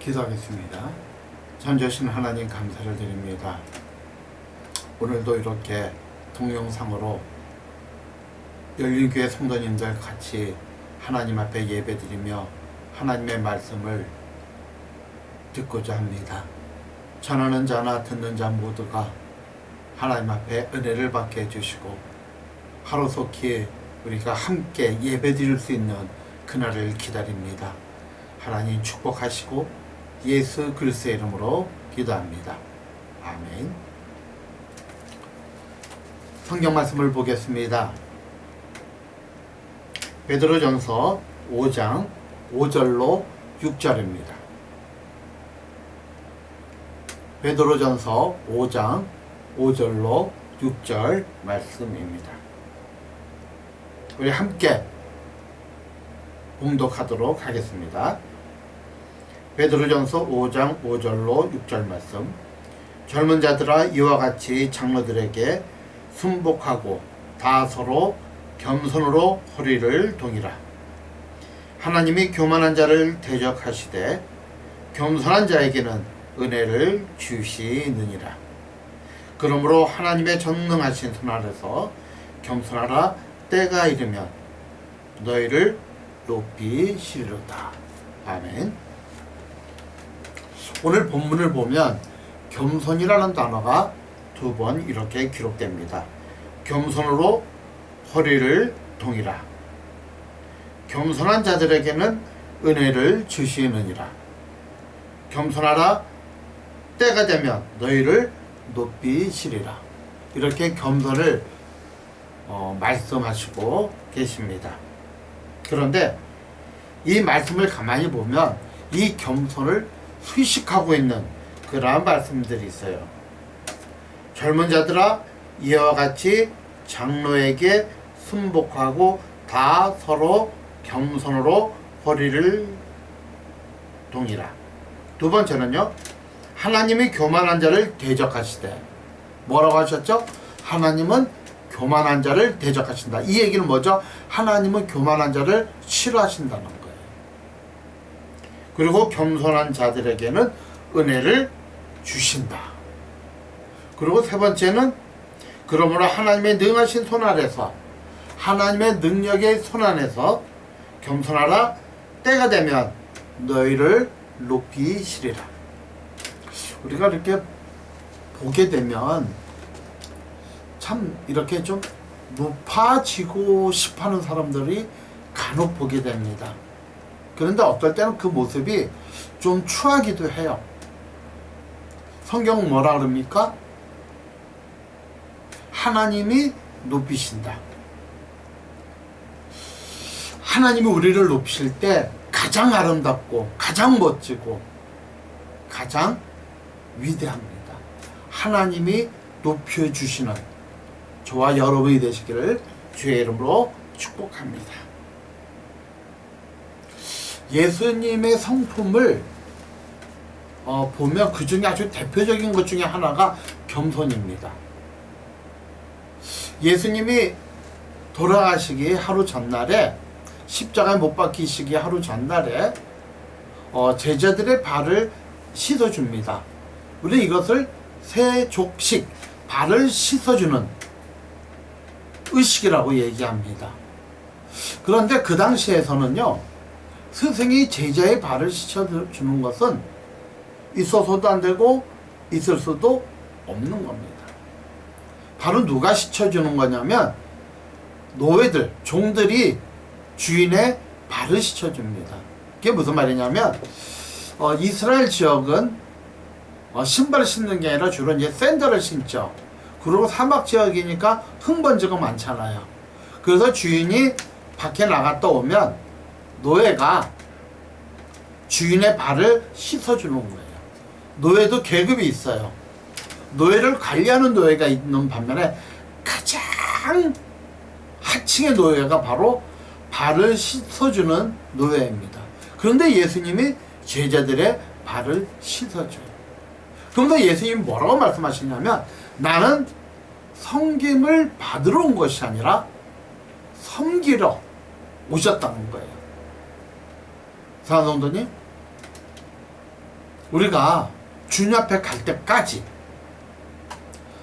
기도하겠습니다. 전주신 하나님 감사를 드립니다. 오늘도 이렇게 동영상으로 열린교회 성도님들 같이 하나님 앞에 예배드리며 하나님의 말씀을 듣고자 합니다. 전하는 자나 듣는 자 모두가 하나님 앞에 은혜를 받게 해주시고 하루속히 우리가 함께 예배드릴 수 있는 그날을 기다립니다. 하나님 축복하시고 예수 그리스도의 이름으로 기도합니다. 아멘. 성경 말씀을 보겠습니다. 베드로전서 5장 5절로 6절입니다. 베드로전서 5장 5절로 6절 말씀입니다. 우리 함께 봉독하도록 하겠습니다. 베드로전서 5장 5절로 6절 말씀. 젊은 자들아 이와 같이 장로들에게 순복하고 다 서로 겸손으로 허리를 동이라. 하나님이 교만한 자를 대적하시되 겸손한 자에게는 은혜를 주시느니라. 그러므로 하나님의 전능하신 손 아래서 겸손하라 때가 이르면 너희를 높이시리로다. 아멘. 오늘 본문을 보면 겸손이라는 단어가 두 번 이렇게 기록됩니다. 겸손으로 허리를 동이라. 겸손한 자들에게는 은혜를 주시느니라. 겸손하라 때가 되면 너희를 높이시리라. 이렇게 겸손을 어, 말씀하시고 계십니다. 그런데 이 말씀을 가만히 보면 이 겸손을 수식하고 있는 그러한 말씀들이 있어요. 젊은 자들아 이와 같이 장로에게 순복하고 다 서로 겸손으로 허리를 동이라. 두 번째는요. 하나님이 교만한 자를 대적하시되 뭐라고 하셨죠? 하나님은 교만한 자를 대적하신다. 이 얘기는 뭐죠? 하나님은 교만한 자를 싫어하신다는. 그리고 겸손한 자들에게는 은혜를 주신다. 그리고 세 번째는 그러므로 하나님의 능하신 손 아래서 하나님의 능력의 손 안에서 겸손하라 때가 되면 너희를 높이시리라. 우리가 이렇게 보게 되면 참 이렇게 좀 높아지고 싶어하는 사람들이 간혹 보게 됩니다. 그런데 어떨 때는 그 모습이 좀 추하기도 해요. 성경은 뭐라 그럽니까? 하나님이 높이신다. 하나님이 우리를 높이실 때 가장 아름답고 가장 멋지고 가장 위대합니다. 하나님이 높여주시는 저와 여러분이 되시기를 주의 이름으로 축복합니다. 예수님의 성품을 어, 보면 그 중에 아주 대표적인 것 중에 하나가 겸손입니다. 예수님이 돌아가시기 하루 전날에 십자가에 못 박히시기 하루 전날에 어, 제자들의 발을 씻어줍니다. 우리 이것을 세족식 발을 씻어주는 의식이라고 얘기합니다. 그런데 그 당시에서는요, 스승이 제자의 발을 씻어주는 것은 있어서도 안 되고 있을 수도 없는 겁니다. 바로 누가 씻어주는 거냐면 노예들, 종들이 주인의 발을 씻어줍니다. 그게 무슨 말이냐면 어, 이스라엘 지역은 어, 신발을 신는 게 아니라 주로 이제 샌들을 신죠. 그리고 사막 지역이니까 흙먼지가 많잖아요. 그래서 주인이 밖에 나갔다 오면 노예가 주인의 발을 씻어주는 거예요. 노예도 계급이 있어요. 노예를 관리하는 노예가 있는 반면에 가장 하층의 노예가 바로 발을 씻어주는 노예입니다. 그런데 예수님이 제자들의 발을 씻어줘요. 그런데 예수님이 뭐라고 말씀하시냐면 나는 섬김을 받으러 온 것이 아니라 섬기러 오셨다는 거예요. 사랑성도님 우리가 주님 앞에 갈 때까지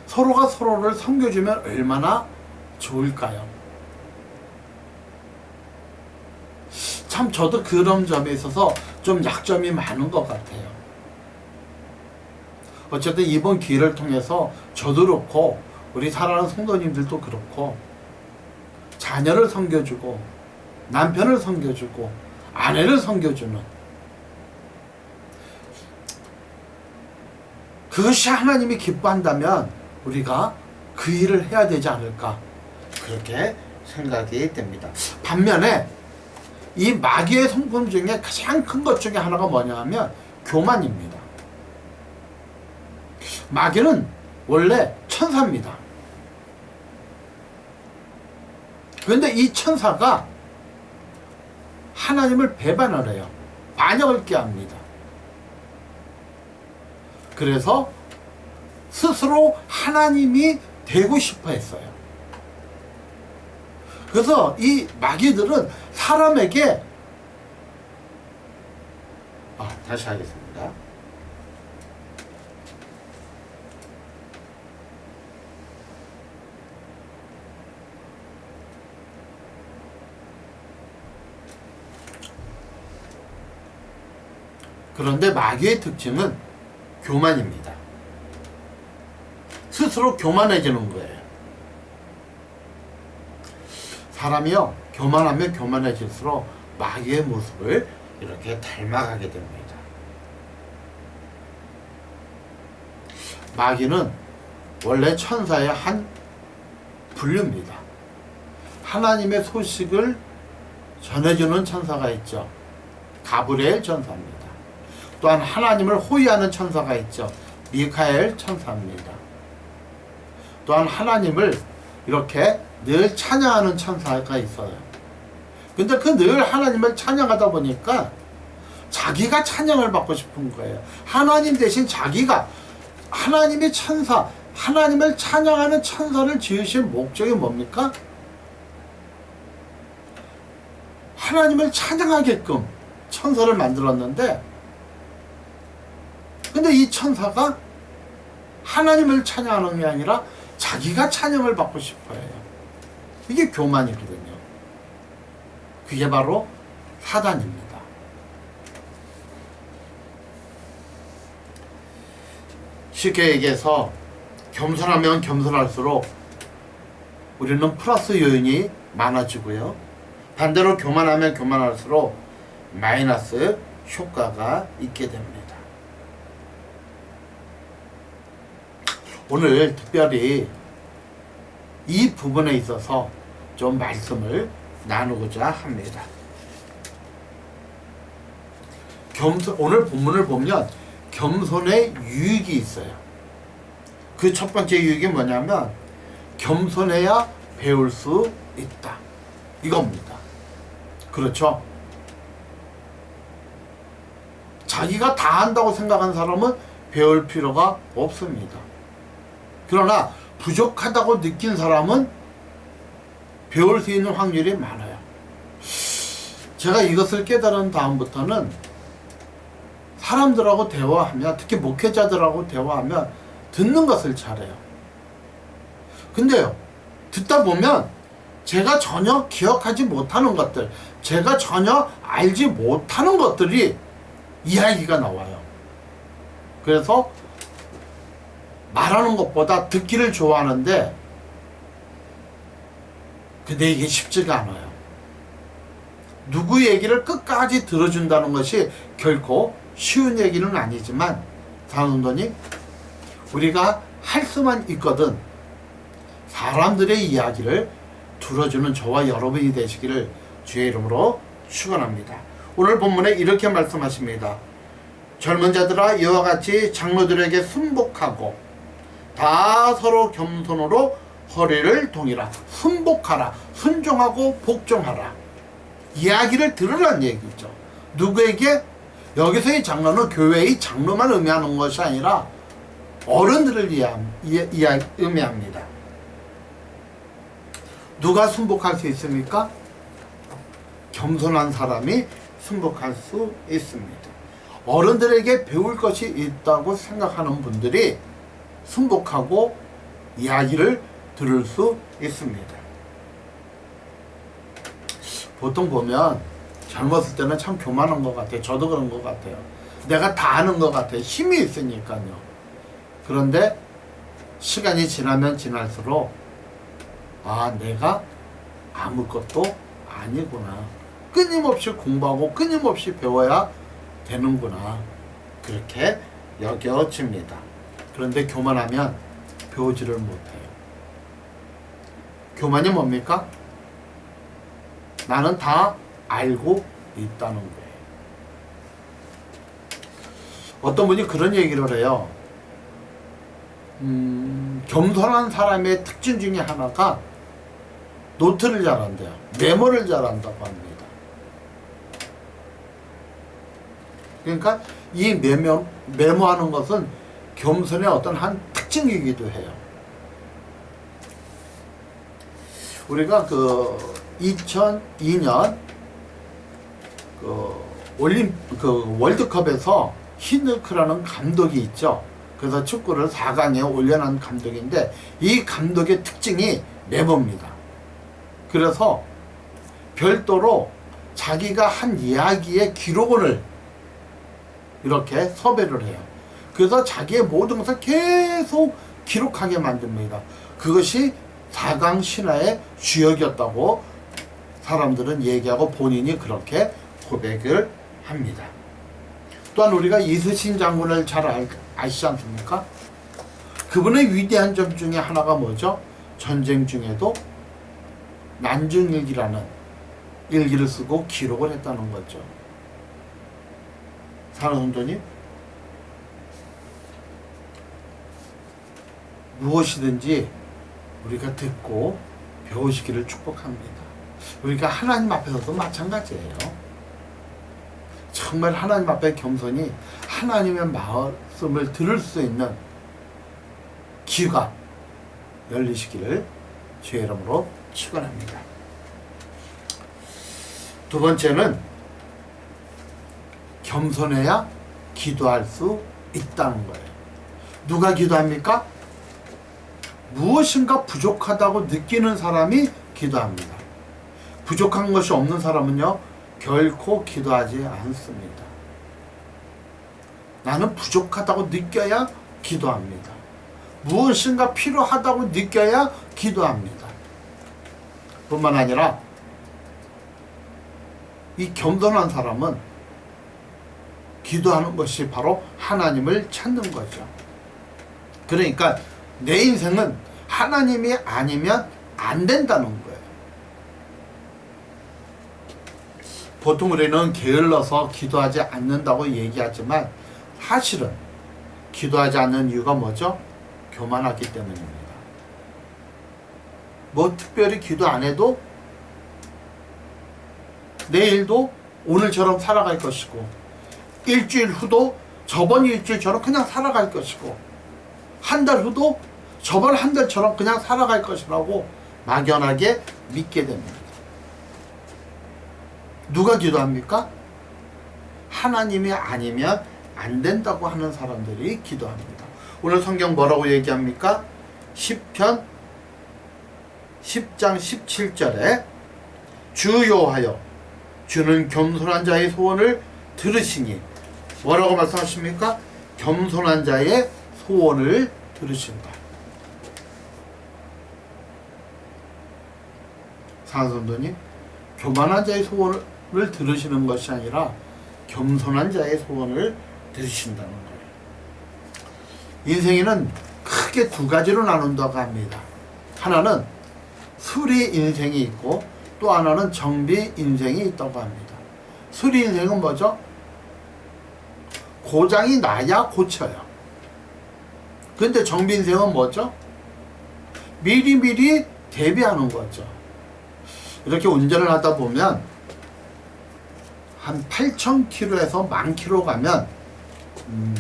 서로가 서로를 섬겨주면 얼마나 좋을까요? 참 저도 그런 점에 있어서 좀 약점이 많은 것 같아요. 어쨌든 이번 기회를 통해서 저도 그렇고 우리 사랑하는 성도님들도 그렇고 자녀를 섬겨주고 남편을 섬겨주고 아내를 섬겨주는 그것이 하나님이 기뻐한다면 우리가 그 일을 해야 되지 않을까 그렇게 생각이 됩니다. 반면에 이 마귀의 성품 중에 가장 큰 것 중에 하나가 뭐냐 하면 교만입니다. 마귀는 원래 천사입니다. 그런데 이 천사가 하나님을 배반을 해요. 반역을 꾀합니다. 그래서 스스로 하나님이 되고 싶어 했어요. 그래서 이 마귀들은 사람에게 아, 다시 하겠습니다. 그런데 마귀의 특징은 교만입니다. 스스로 교만해지는 거예요. 사람이요, 교만하면 교만해질수록 마귀의 모습을 이렇게 닮아가게 됩니다. 마귀는 원래 천사의 한 분류입니다. 하나님의 소식을 전해주는 천사가 있죠. 가브리엘 천사입니다. 또한 하나님을 호위하는 천사가 있죠. 미카엘 천사입니다. 또한 하나님을 이렇게 늘 찬양하는 천사가 있어요. 근데 그 늘 하나님을 찬양하다 보니까 자기가 찬양을 받고 싶은 거예요. 하나님 대신 자기가 하나님의 천사, 하나님을 찬양하는 천사를 지으신 목적이 뭡니까? 하나님을 찬양하게끔 천사를 만들었는데 근데 이 천사가 하나님을 찬양하는 게 아니라 자기가 찬양을 받고 싶어 해요. 이게 교만이거든요. 그게 바로 사단입니다. 쉽게 얘기해서 겸손하면 겸손할수록 우리는 플러스 요인이 많아지고요. 반대로 교만하면 교만할수록 마이너스 효과가 있게 됩니다. 오늘 특별히 이 부분에 있어서 좀 말씀을 나누고자 합니다. 겸손, 오늘 본문을 보면 겸손의 유익이 있어요. 그 첫 번째 유익이 뭐냐면 겸손해야 배울 수 있다. 이겁니다. 그렇죠? 자기가 다 한다고 생각한 사람은 배울 필요가 없습니다. 그러나 부족하다고 느낀 사람은 배울 수 있는 확률이 많아요. 제가 이것을 깨달은 다음부터는 사람들하고 대화하면 특히 목회자들하고 대화하면 듣는 것을 잘해요. 근데요, 듣다 보면 제가 전혀 기억하지 못하는 것들, 제가 전혀 알지 못하는 것들이 이야기가 나와요. 그래서 말하는 것보다 듣기를 좋아하는데 근데 이게 쉽지가 않아요. 누구 얘기를 끝까지 들어준다는 것이 결코 쉬운 얘기는 아니지만 사원도님 우리가 할 수만 있거든 사람들의 이야기를 들어주는 저와 여러분이 되시기를 주의 이름으로 축원합니다. 오늘 본문에 이렇게 말씀하십니다. 젊은 자들아 이와 같이 장로들에게 순복하고 다 서로 겸손으로 허리를 동이라 순복하라 순종하고 복종하라. 이야기를 들으라는 얘기죠. 누구에게? 여기서의 장로는 교회의 장로만 의미하는 것이 아니라 어른들을 의미합니다. 누가 순복할 수 있습니까? 겸손한 사람이 순복할 수 있습니다. 어른들에게 배울 것이 있다고 생각하는 분들이 순복하고 이야기를 들을 수 있습니다. 보통 보면 젊었을 때는 참 교만한 것 같아요. 저도 그런 것 같아요. 내가 다 아는 것 같아요. 힘이 있으니까요. 그런데 시간이 지나면 지날수록 아 내가 아무것도 아니구나. 끊임없이 공부하고 끊임없이 배워야 되는구나. 그렇게 여겨집니다. 그런데 교만하면 배우지를 못해요. 교만이 뭡니까? 나는 다 알고 있다는 거예요. 어떤 분이 그런 얘기를 해요. 음, 겸손한 사람의 특징 중에 하나가 노트를 잘한대요. 메모를 잘한다고 합니다. 그러니까 이 메모, 메모하는 것은 겸손의 어떤 한 특징이기도 해요. 우리가 그 2002년 그 올림 그 월드컵에서 히누크라는 감독이 있죠. 그래서 축구를 4강에 올려놓은 감독인데 이 감독의 특징이 메모입니다. 그래서 별도로 자기가 한 이야기의 기록원을 이렇게 섭외를 해요. 그래서 자기의 모든 것을 계속 기록하게 만듭니다. 그것이 4강 신화의 주역이었다고 사람들은 얘기하고 본인이 그렇게 고백을 합니다. 또한 우리가 이수신 장군을 잘 알, 아시지 않습니까? 그분의 위대한 점 중에 하나가 뭐죠? 전쟁 중에도 난중일기라는 일기를 쓰고 기록을 했다는 거죠. 사랑성도님 무엇이든지 우리가 듣고 배우시기를 축복합니다. 우리가 하나님 앞에서도 마찬가지예요. 정말 하나님 앞에 겸손히 하나님의 말씀을 들을 수 있는 귀가 열리시기를 주의 이름으로 축원합니다. 두 번째는 겸손해야 기도할 수 있다는 거예요. 누가 기도합니까? 무엇인가 부족하다고 느끼는 사람이 기도합니다. 부족한 것이 없는 사람은요, 결코 기도하지 않습니다. 나는 부족하다고 느껴야 기도합니다. 무엇인가 필요하다고 느껴야 기도합니다. 뿐만 아니라 이 겸손한 사람은 기도하는 것이 바로 하나님을 찾는 거죠. 그러니까 내 인생은 하나님이 아니면 안 된다는 거예요. 보통 우리는 게을러서 기도하지 않는다고 얘기하지만 사실은 기도하지 않는 이유가 뭐죠? 교만하기 때문입니다. 뭐 특별히 기도 안 해도 내일도 오늘처럼 살아갈 것이고 일주일 후도 저번 일주일처럼 그냥 살아갈 것이고 한 달 후도 저번 한 달처럼 그냥 살아갈 것이라고 막연하게 믿게 됩니다. 누가 기도합니까? 하나님이 아니면 안 된다고 하는 사람들이 기도합니다. 오늘 성경 뭐라고 얘기합니까? 10편 10장 17절에 주요하여 주는 겸손한 자의 소원을 들으시니 뭐라고 말씀하십니까? 겸손한 자의 소원을 들으신다. 사선도님 교만한 자의 소원을 들으시는 것이 아니라 겸손한 자의 소원을 들으신다는 거예요. 인생에는 크게 두 가지로 나눈다고 합니다. 하나는 수리 인생이 있고 또 하나는 정비 인생이 있다고 합니다. 수리 인생은 뭐죠? 고장이 나야 고쳐요. 근데 정비 인생은 뭐죠? 미리미리 대비하는 거죠. 이렇게 운전을 하다 보면 한 8,000km에서 만 킬로 가면 음,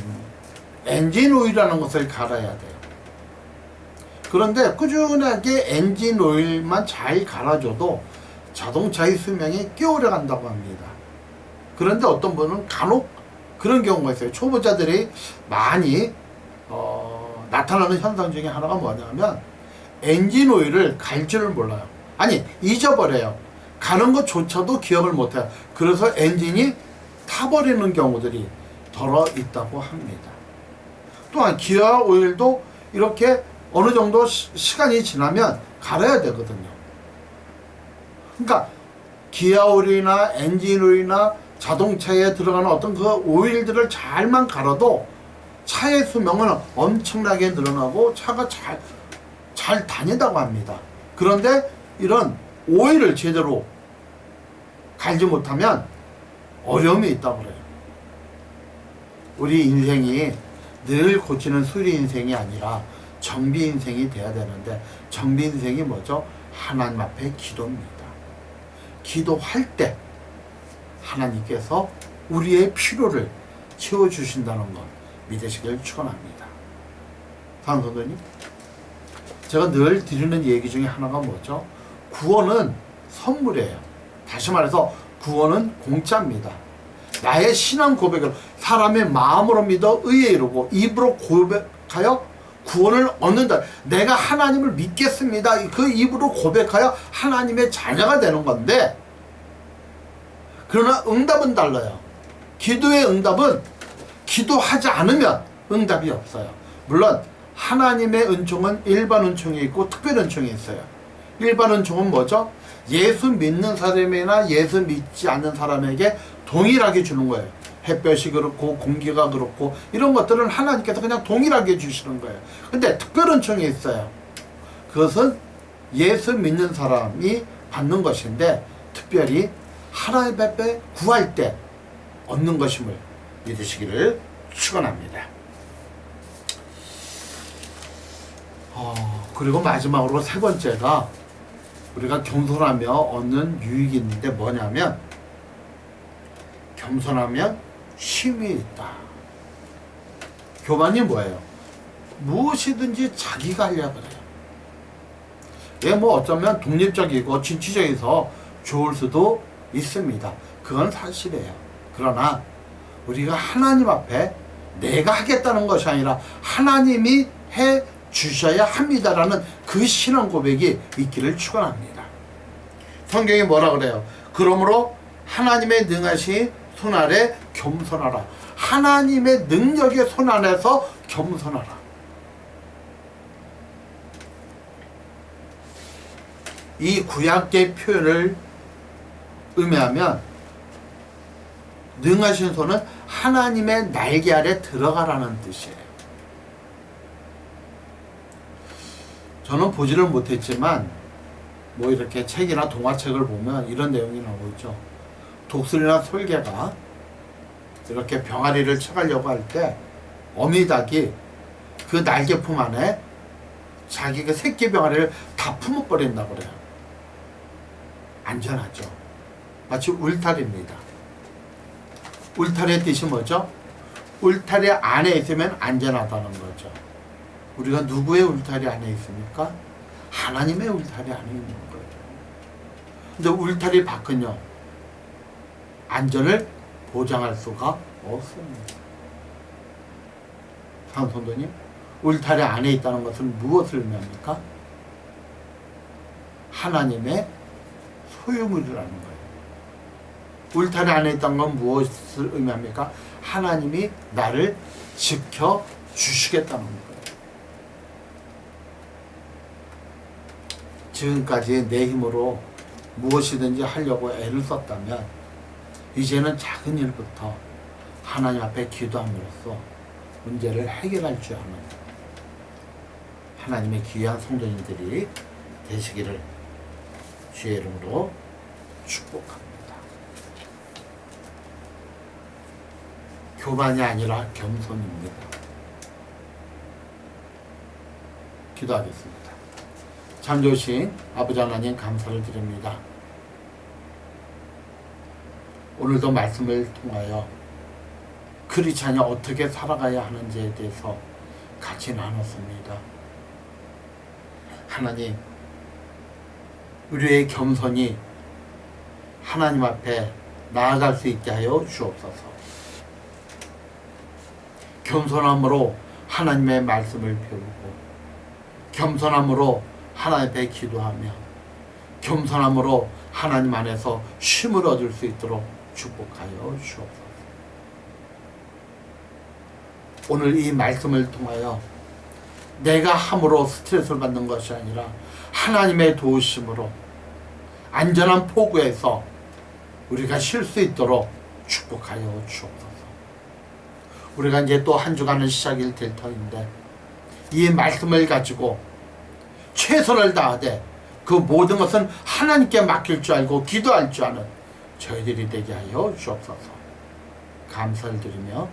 엔진 오일이라는 것을 갈아야 돼요. 그런데 꾸준하게 엔진 오일만 잘 갈아줘도 자동차의 수명이 꽤 오래 간다고 합니다. 그런데 어떤 분은 간혹 그런 경우가 있어요. 초보자들이 많이 어, 나타나는 현상 중에 하나가 뭐냐면 엔진 오일을 갈 줄을 몰라요. 아니 잊어버려요. 가는 것조차도 기억을 못해요. 그래서 엔진이 타버리는 경우들이 덜어 있다고 합니다. 또한 기아 오일도 이렇게 어느 정도 시, 간이 지나면 갈아야 되거든요. 그러니까 기아 오일이나 엔진 오일이나 자동차에 들어가는 어떤 그 오일들을 잘만 갈아도 차의 수명은 엄청나게 늘어나고 차가 잘, 잘 다닌다고 합니다. 그런데 이런 오일을 제대로 갈지 못하면 어려움이 있다고 그래요. 우리 인생이 늘 고치는 수리 인생이 아니라 정비 인생이 돼야 되는데 정비 인생이 뭐죠? 하나님 앞에 기도입니다. 기도할 때 하나님께서 우리의 필요를 채워 주신다는 것 믿으시길 축원합니다. 다음 선생님. 제가 늘 드리는 얘기 중에 하나가 뭐죠? 구원은 선물이에요. 다시 말해서 구원은 공짜입니다. 나의 신앙 고백을 사람의 마음으로 믿어 의에 이르고 입으로 고백하여 구원을 얻는다. 내가 하나님을 믿겠습니다. 그 입으로 고백하여 하나님의 자녀가 되는 건데 그러나 응답은 달라요. 기도의 응답은 기도하지 않으면 응답이 없어요. 물론 하나님의 은총은 일반 은총이 있고 특별 은총이 있어요. 일반 은총은 뭐죠? 예수 믿는 사람이나 예수 믿지 않는 사람에게 동일하게 주는 거예요. 햇볕이 그렇고 공기가 그렇고 이런 것들은 하나님께서 그냥 동일하게 주시는 거예요. 근데 특별 은총이 있어요. 그것은 예수 믿는 사람이 받는 것인데 특별히 하나님 앞에 구할 때 얻는 것임을 믿으시기를 축원합니다. 어, 그리고 마지막으로 세 번째가 우리가 겸손하며 얻는 유익이 있는데 뭐냐면 겸손하면 힘이 있다. 교만이 뭐예요? 무엇이든지 자기가 하려고 그래요. 예, 뭐 어쩌면 독립적이고 진취적이서 좋을 수도 있습니다. 그건 사실이에요. 그러나 우리가 하나님 앞에 내가 하겠다는 것이 아니라 하나님이 해 주셔야 합니다라는 그 신앙 고백이 있기를 축원합니다. 성경이 뭐라 그래요? 그러므로 하나님의 능하신 손 아래 겸손하라. 하나님의 능력의 손 안에서 겸손하라. 이 구약의 표현을 의미하면 능하신 손은 하나님의 날개 아래 들어가라는 뜻이에요. 저는 보지를 못했지만 뭐 이렇게 책이나 동화책을 보면 이런 내용이 나오고 있죠. 독수리나 솔개가 이렇게 병아리를 쳐가려고 할 때 어미닭이 그 날개품 안에 자기 그 새끼 병아리를 다 품어버린다고 그래요. 안전하죠. 마치 울타리입니다. 울타리의 뜻이 뭐죠? 울타리 안에 있으면 안전하다는 거죠. 우리가 누구의 울타리 안에 있습니까? 하나님의 울타리 안에 있는 거죠. 근데 울타리 밖은요, 안전을 보장할 수가 없습니다. 상선도님, 울타리 안에 있다는 것은 무엇을 의미합니까? 하나님의 소유물이라는 거예요. 울타리 안에 있다는 건 무엇을 의미합니까? 하나님이 나를 지켜 주시겠다는 거예요. 지금까지 내 힘으로 무엇이든지 하려고 애를 썼다면 이제는 작은 일부터 하나님 앞에 기도함으로써 문제를 해결할 줄 아는 하나님의 귀한 성도님들이 되시기를 주의 이름으로 축복합니다. 교만이 아니라 겸손입니다. 기도하겠습니다. 참 좋으신 아버지 하나님 감사를 드립니다. 오늘도 말씀을 통하여 크리스찬이 어떻게 살아가야 하는지에 대해서 같이 나눴습니다. 하나님, 우리의 겸손이 하나님 앞에 나아갈 수 있게 하여 주옵소서. 겸손함으로 하나님의 말씀을 배우고 겸손함으로 하나님 앞에 기도하며 겸손함으로 하나님 안에서 쉼을 얻을 수 있도록 축복하여 주옵소서. 오늘 이 말씀을 통하여 내가 함으로 스트레스를 받는 것이 아니라 하나님의 도우심으로 안전한 포구에서 우리가 쉴 수 있도록 축복하여 주옵소서. 우리가 이제 또 한 주간은 시작일 될 터인데 이 말씀을 가지고 최선을 다하되 그 모든 것은 하나님께 맡길 줄 알고 기도할 줄 아는 저희들이 되게 하여 주옵소서. 감사를 드리며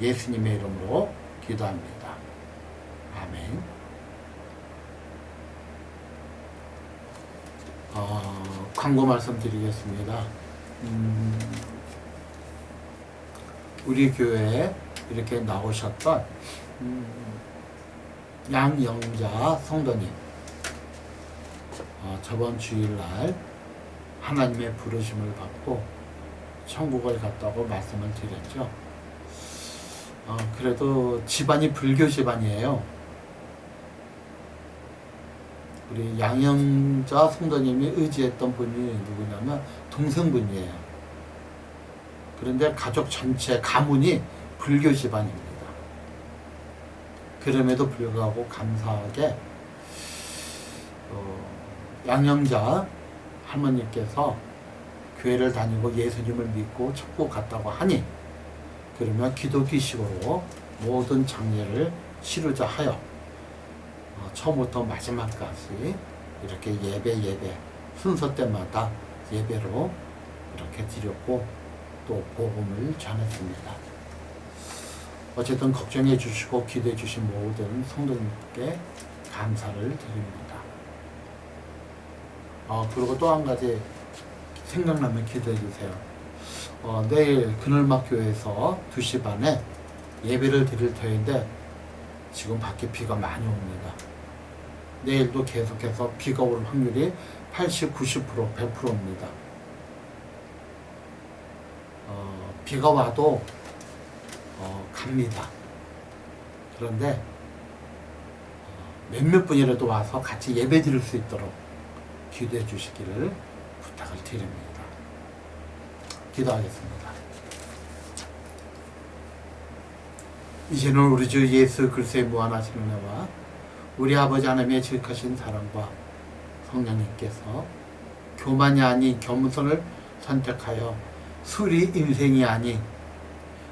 예수님의 이름으로 기도합니다. 아멘. 어, 광고 말씀드리겠습니다. 음, 우리 교회에 이렇게 나오셨던 음, 양영자 성도님 어, 저번 주일날 하나님의 부르심을 받고 천국을 갔다고 말씀을 드렸죠. 어, 그래도 집안이 불교 집안이에요. 우리 양영자 성도님이 의지했던 분이 누구냐면 동생분이에요. 그런데 가족 전체 가문이 불교 집안입니다. 그럼에도 불구하고 감사하게 어, 양영자 할머니께서 교회를 다니고 예수님을 믿고 천국 갔다고 하니 그러면 기도기식으로 모든 장례를 치르자 하여 어, 처음부터 마지막까지 이렇게 예배 예배 순서 때마다 예배로 이렇게 드렸고 또 복음을 전했습니다. 어쨌든 걱정해 주시고 기도해 주신 모든 성도님께 감사를 드립니다. 어, 그리고 또 한 가지 생각나면 기도해 주세요. 어, 내일 그늘막 교회에서 2시 반에 예배를 드릴 터인데 지금 밖에 비가 많이 옵니다. 내일도 계속해서 비가 올 확률이 80, 90%, 100%입니다. 어, 비가 와도 어, 갑니다. 그런데 어, 몇몇 분이라도 와서 같이 예배 드릴 수 있도록 기도해 주시기를 부탁을 드립니다. 기도하겠습니다. 이제는 우리 주 예수 그리스도의 무한하신 은혜와 우리 아버지 하나님의 지극하신 사랑과 성령님께서 교만이 아닌 겸손을 선택하여 수리 인생이 아닌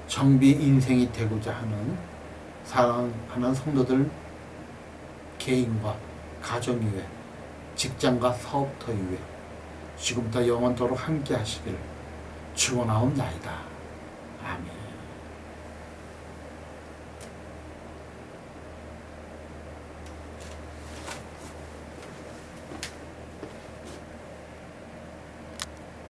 정비 인생이 되고자 하는 사랑하는 성도들 개인과 가정 이외 직장과 사업터 이외 지금부터 영원토록 함께 하시기를 축원하옵나이다.